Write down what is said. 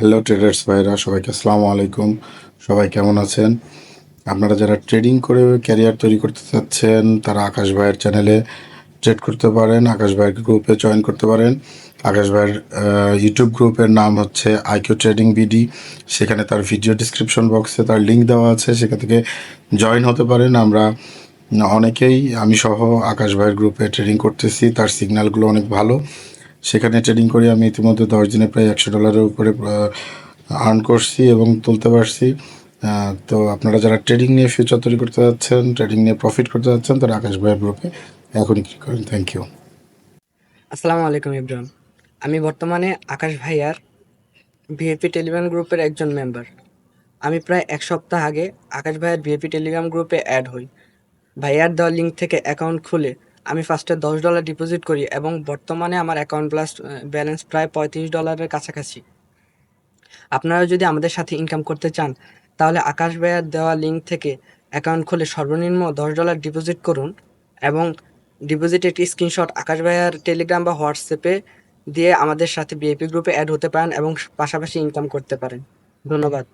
Hello traders ভাইরা সবাইকে আসসালামু আলাইকুম। সবাই কেমন আছেন? আপনারা যারা ট্রেডিং করে ক্যারিয়ার তৈরি করতে চাচ্ছেন, তারা আকাশ ভাইয়ের চ্যানেলে ট্রেড করতে পারেন, আকাশ ভাইয়ের গ্রুপে জয়েন করতে পারেন। আকাশ ভাইয়ের ইউটিউব গ্রুপের নাম হচ্ছে আইকিউ ট্রেডিং বিডি সেখানে তার ভিডিও ডিসক্রিপশন বক্সে তার লিঙ্ক দেওয়া আছে, সেখান থেকে জয়েন হতে পারেন। আমরা অনেকেই, আমি সহ আকাশ ভাইয়ের গ্রুপে ট্রেডিং করতেছি, তার সিগন্যালগুলো অনেক ভালো। সেখানে ট্রেডিং করে আমি ইতিমধ্যে দশ দিনে প্রায় একশো ডলারের উপরে আর্ন করছি এবং তুলতে পারছি। তো আপনারা যারা ট্রেডিং নিয়ে ফিউচার তৈরি করতে যাচ্ছেন ট্রেডিং নিয়ে প্রফিট করতে যাচ্ছেন, তারা আকাশ ভাইয়ের গ্রুপে এখনই ক্লিক করেন। থ্যাংক ইউ আসসালামু আলাইকুম ইব্রাহিম। আমি বর্তমানে আকাশ ভাইয়ার ভিএপি টেলিগ্রাম গ্রুপের একজন মেম্বার আমি প্রায় এক সপ্তাহ আগে আকাশ ভাইয়ার ভিএপি টেলিগ্রাম গ্রুপে অ্যাড হই। ভাইয়ার দেওয়া লিঙ্ক থেকে অ্যাকাউন্ট খুলে আমি ফার্স্টে দশ ডলার ডিপোজিট করি এবং বর্তমানে আমার অ্যাকাউন্ট প্লাস ব্যালেন্স প্রায় পঁয়ত্রিশ ডলারের কাছাকাছি। আপনারা যদি আমাদের সাথে ইনকাম করতে চান, তাহলে আকাশ ভাইয়ার দেওয়া লিঙ্ক থেকে অ্যাকাউন্ট খুলে সর্বনিম্ন দশ ডলার ডিপোজিট করুন এবং ডিপোজিট একটি স্ক্রিনশট আকাশ ভাইয়ার টেলিগ্রাম বা হোয়াটসঅ্যাপে দিয়ে আমাদের সাথে বিএপি গ্রুপে অ্যাড হতে পারেন এবং পাশাপাশি ইনকাম করতে পারেন। ধন্যবাদ।